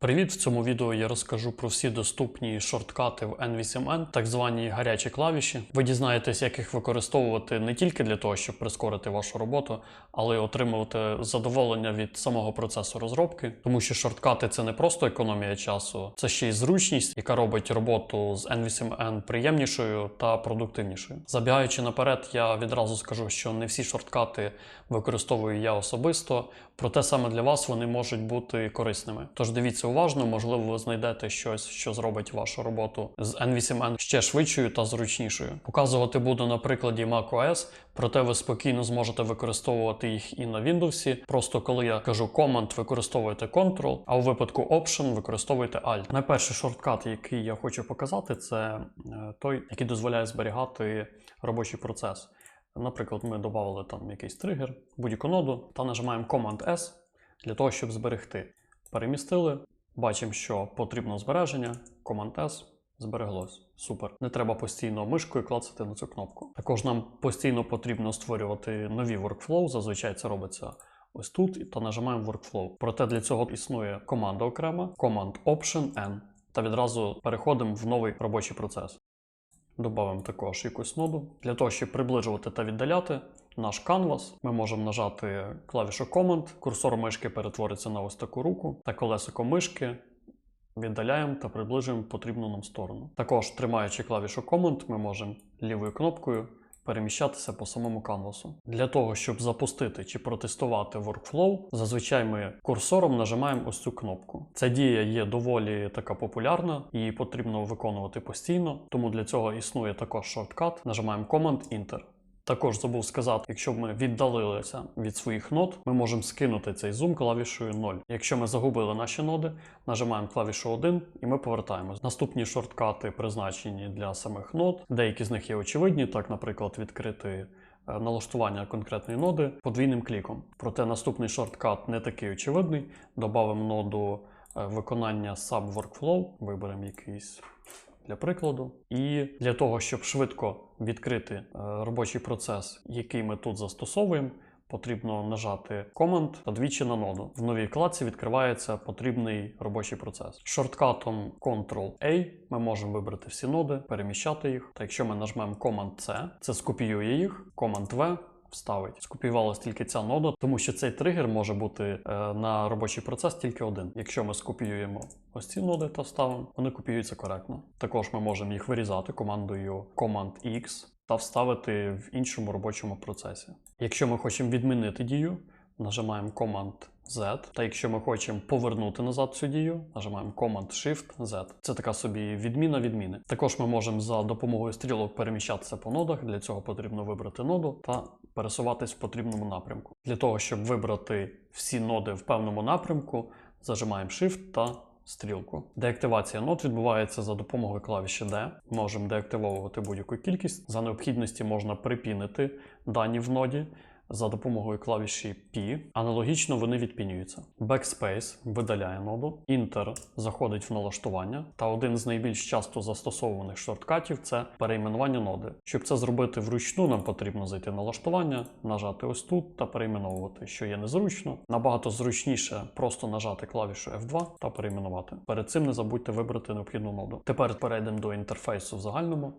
Привіт! В цьому відео я розкажу про всі доступні шорткати в N8N, так звані гарячі клавіші. Ви дізнаєтесь, як їх використовувати не тільки для того, щоб прискорити вашу роботу, але й отримувати задоволення від самого процесу розробки, тому що шорткати це не просто економія часу, це ще й зручність, яка робить роботу з N8N приємнішою та продуктивнішою. Забігаючи наперед, я відразу скажу, що не всі шорткати використовую я особисто, проте саме для вас вони можуть бути корисними. Тож дивіться уважно, можливо, ви знайдете щось, що зробить вашу роботу з N8N ще швидшою та зручнішою. Показувати буду на прикладі macOS, проте ви спокійно зможете використовувати їх і на Windows. Просто коли я кажу Command, використовуєте Ctrl, а у випадку Option використовуєте Alt. Найперший шорткат, який я хочу показати, це е, той, який дозволяє зберігати робочий процес. Наприклад, ми додали там якийсь тригер, будь-яку ноду та нажимаємо Command-S для того, щоб зберегти. Перемістили, бачимо, що потрібно збереження, Command-S, збереглось. Супер. Не треба постійно мишкою клацати на цю кнопку. Також нам постійно потрібно створювати нові workflow, зазвичай це робиться ось тут, та нажимаємо Workflow. Проте для цього існує команда окрема, Command Option N, та відразу переходимо в новий робочий процес. Добавимо також якусь ноду. Для того, щоб приближувати та віддаляти наш канвас, ми можемо нажати клавішу Command, курсор мишки перетвориться на ось таку руку та колесико мишки. Віддаляємо та приближуємо потрібну нам сторону. Також, тримаючи клавішу Command, ми можемо лівою кнопкою переміщатися по самому канвасу. Для того, щоб запустити чи протестувати workflow, зазвичай ми курсором нажимаємо ось цю кнопку. Ця дія є доволі така популярна, її потрібно виконувати постійно, тому для цього існує також шорткат. Нажимаємо Command Enter. Також забув сказати, якщо ми віддалилися від своїх нод, ми можемо скинути цей зум клавішою 0. Якщо ми загубили наші ноди, нажимаємо клавішу 1 і ми повертаємось. Наступні шорткати призначені для самих нод. Деякі з них є очевидні, так, наприклад, відкрити е, налаштування конкретної ноди подвійним кліком. Проте наступний шорткат не такий очевидний. Добавимо ноду е, виконання Sub Workflow, виберемо якийсь для прикладу. І для того, щоб швидко відкрити е, робочий процес, який ми тут застосовуємо, потрібно нажати Command та двічі на ноду. В новій вкладці відкривається потрібний робочий процес. Шорткатом Ctrl-A ми можемо вибрати всі ноди, переміщати їх. Та якщо ми нажмемо Command-C, це скопіює їх, Command-V вставить. Скопіювалась тільки ця нода, тому що цей тригер може бути е, на робочий процес тільки один. Якщо ми скопіюємо ось ці ноди та вставимо, вони копіюються коректно. Також ми можемо їх вирізати командою Command-X та вставити в іншому робочому процесі. Якщо ми хочемо відмінити дію, нажимаємо Command Z. Та якщо ми хочемо повернути назад цю дію, нажимаємо Command-Shift Z. Це така собі відміна відміни. Також ми можемо за допомогою стрілок переміщатися по нодах. Для цього потрібно вибрати ноду та пересуватись в потрібному напрямку. Для того, щоб вибрати всі ноди в певному напрямку, зажимаємо Shift та стрілку. Деактивація нод відбувається за допомогою клавіші D. Можемо деактивовувати будь-яку кількість. За необхідності можна припінити дані в ноді. За допомогою клавіші P аналогічно вони відпінюються. Backspace видаляє ноду, Enter заходить в налаштування, та один з найбільш часто застосовуваних шорткатів це перейменування ноди. Щоб це зробити вручну, нам потрібно зайти в налаштування, нажати ось тут та перейменовувати, що є незручно. Набагато зручніше просто нажати клавішу F2 та перейменувати. Перед цим не забудьте вибрати необхідну ноду. Тепер перейдемо до інтерфейсу в загальному.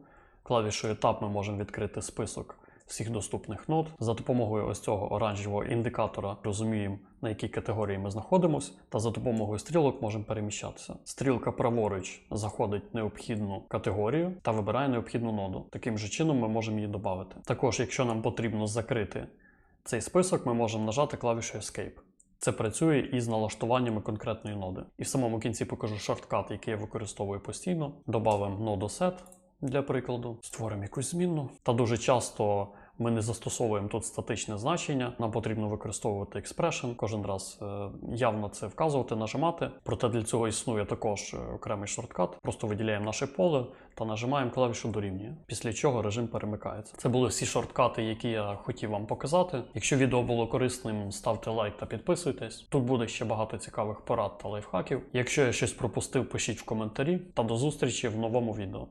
Клавішою Tab ми можемо відкрити список всіх доступних нод. За допомогою ось цього оранжевого індикатора розуміємо, на якій категорії ми знаходимося, та за допомогою стрілок можемо переміщатися. Стрілка праворуч заходить в необхідну категорію та вибирає необхідну ноду. Таким же чином ми можемо її додати. Також, якщо нам потрібно закрити цей список, ми можемо нажати клавішу Escape. Це працює із налаштуваннями конкретної ноди. І в самому кінці покажу шорткат, який я використовую постійно. Добавимо ноду set для прикладу, створимо якусь змінну. Та дуже часто ми не застосовуємо тут статичне значення. Нам потрібно використовувати expression, кожен раз е, явно це вказувати, нажимати. Проте для цього існує також е, окремий шорткат. Просто виділяємо наше поле та нажимаємо клавішу дорівнює, після чого режим перемикається. Це були всі шорткати, які я хотів вам показати. Якщо відео було корисним, ставте лайк та підписуйтесь. Тут буде ще багато цікавих порад та лайфхаків. Якщо я щось пропустив, пишіть в коментарі та до зустрічі в новому відео.